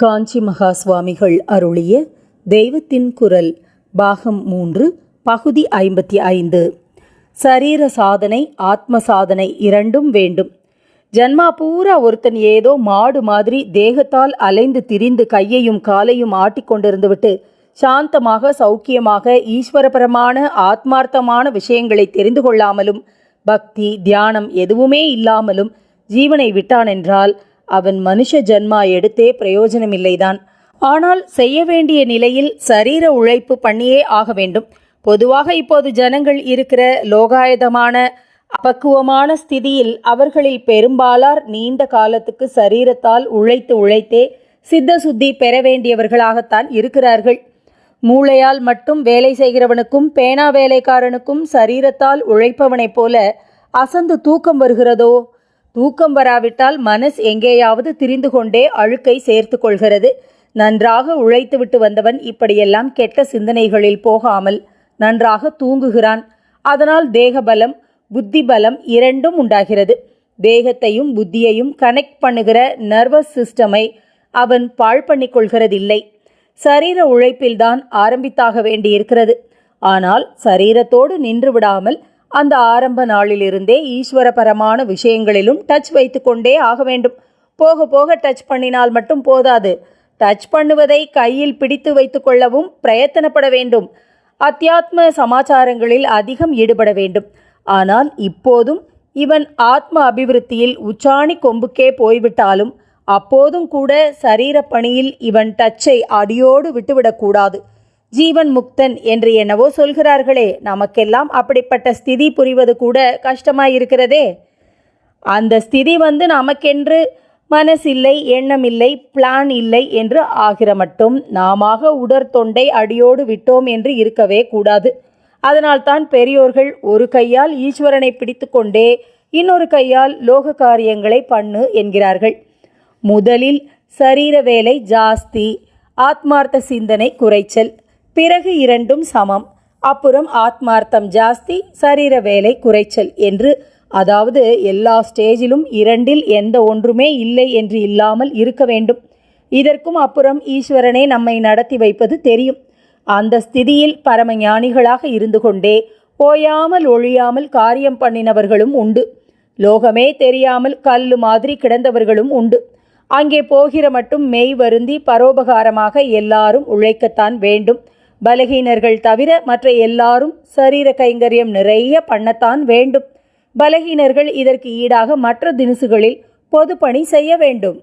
காஞ்சி மகா சுவாமிகள் அருளிய தெய்வத்தின் குரல் பாகம் மூன்று பகுதி ஐம்பத்தி ஐந்து. சரீர சாதனை ஆத்ம சாதனை இரண்டும் வேண்டும். ஜன்மா பூரா ஒருத்தன் ஏதோ மாடு மாதிரி தேகத்தால் அலைந்து திரிந்து கையையும் காலையும் ஆட்டிக்கொண்டிருந்துவிட்டு சாந்தமாக சௌக்கியமாக ஈஸ்வரபரமான ஆத்மார்த்தமான விஷயங்களை தெரிந்து கொள்ளாமலும் பக்தி தியானம் எதுவுமே இல்லாமலும் ஜீவனை விட்டானென்றால் அவன் மனுஷ ஜன்மா எடுத்தே பிரயோஜனமில்லைதான். ஆனால் செய்ய வேண்டிய நிலையில் சரீர உழைப்பு பண்ணியே ஆக வேண்டும். பொதுவாக இப்போது ஜனங்கள் இருக்கிற லோகாயதமான அபக்குவமான ஸ்திதியில் அவர்களில் பெரும்பாலார் நீண்ட காலத்துக்கு சரீரத்தால் உழைத்து உழைத்தே சித்த சுத்தி பெற வேண்டியவர்களாகத்தான் இருக்கிறார்கள். மூளையால் மட்டும் வேலை செய்கிறவனுக்கும் பேனா வேலைக்காரனுக்கும் சரீரத்தால் உழைப்பவனைப் போல அசந்து தூக்கம் வருகிறதோ? தூக்கம் வராவிட்டால் மனஸ் எங்கேயாவது திரிந்து கொண்டே அழுக்கை சேர்த்து கொள்கிறது. நன்றாக உழைத்துவிட்டு வந்தவன் இப்படியெல்லாம் கெட்ட சிந்தனைகளில் போகாமல் நன்றாக தூங்குகிறான். அதனால் தேகபலம் புத்தி பலம் இரண்டும் உண்டாகிறது. தேகத்தையும் புத்தியையும் கனெக்ட் பண்ணுகிற நர்வஸ் சிஸ்டமை அவன் பாழ் பண்ணிக் கொள்கிறதில்லை சரீர உழைப்பில்தான் ஆரம்பித்தாக வேண்டியிருக்கிறது. ஆனால் சரீரத்தோடு நின்று விடாமல் அந்த ஆரம்ப நாளிலிருந்தே ஈஸ்வரபரமான விஷயங்களிலும் டச் வைத்துக்கொண்டே ஆக வேண்டும். போக போக டச் பண்ணினால் மட்டும் போதாது. டச் பண்ணுவதை கையில் பிடித்து வைத்துக்கொள்ளவும் பிரயத்தனப்பட வேண்டும். அத்தியாத்ம சமாச்சாரங்களில் அதிகம் ஈடுபட வேண்டும். ஆனால் இப்போதும் இவன் ஆத்ம அபிவிருத்தியில் உச்சாணி கொம்புக்கே போய்விட்டாலும் அப்போதும் கூட சரீர பணியில் இவன் டச்சை அடியோடு விட்டுவிடக்கூடாது ஜீவன் முக்தன் என்று என்னவோ சொல்கிறார்களே நமக்கெல்லாம் அப்படிப்பட்ட ஸ்திதி புரிவது கூட கஷ்டமாயிருக்கிறதே. அந்த ஸ்திதி வந்து நமக்கென்று மனசில்லை எண்ணமில்லை பிளான் இல்லை என்று ஆகிற மட்டும் நாமாக உடற்தொண்டை அடியோடு விட்டோம் என்று இருக்கவே கூடாது. அதனால்தான் பெரியோர்கள் ஒரு கையால் ஈஸ்வரனை பிடித்துக்கொண்டே இன்னொரு கையால் லோக காரியங்களை பண்ணு என்கிறார்கள். முதலில் சரீர வேலை ஜாஸ்தி ஆத்மார்த்த சிந்தனை குறைச்சல். பிறகு இரண்டும் சமம். அப்புறம் ஆத்மார்த்தம் ஜாஸ்தி சரீர வேலை குறைச்சல் என்று. அதாவது எல்லா ஸ்டேஜிலும் இரண்டில் எந்த ஒன்றுமே இல்லை என்று இல்லாமல் இருக்க வேண்டும். இதற்கும் அப்புறம் ஈஸ்வரனே நம்மை நடத்தி வைப்பது தெரியும். அந்த ஸ்திதியில் பரம ஞானிகளாக இருந்து கொண்டே போயாமல் ஒழியாமல் காரியம் பண்ணினவர்களும் உண்டு. லோகமே தெரியாமல் கல்லு மாதிரி கிடந்தவர்களும் உண்டு. அங்கே போகிற மட்டும் மெய் வருந்தி பரோபகாரமாக எல்லாரும் உழைக்கத்தான் வேண்டும். பலகீனர்கள் தவிர மற்ற எல்லாரும் சரீர கைங்கரியம் நிறைய பண்ணத்தான் வேண்டும். பலகீனர்கள் இதற்கு ஈடாக மற்ற தினுசுகளில் பொதுப்பணி செய்ய வேண்டும்.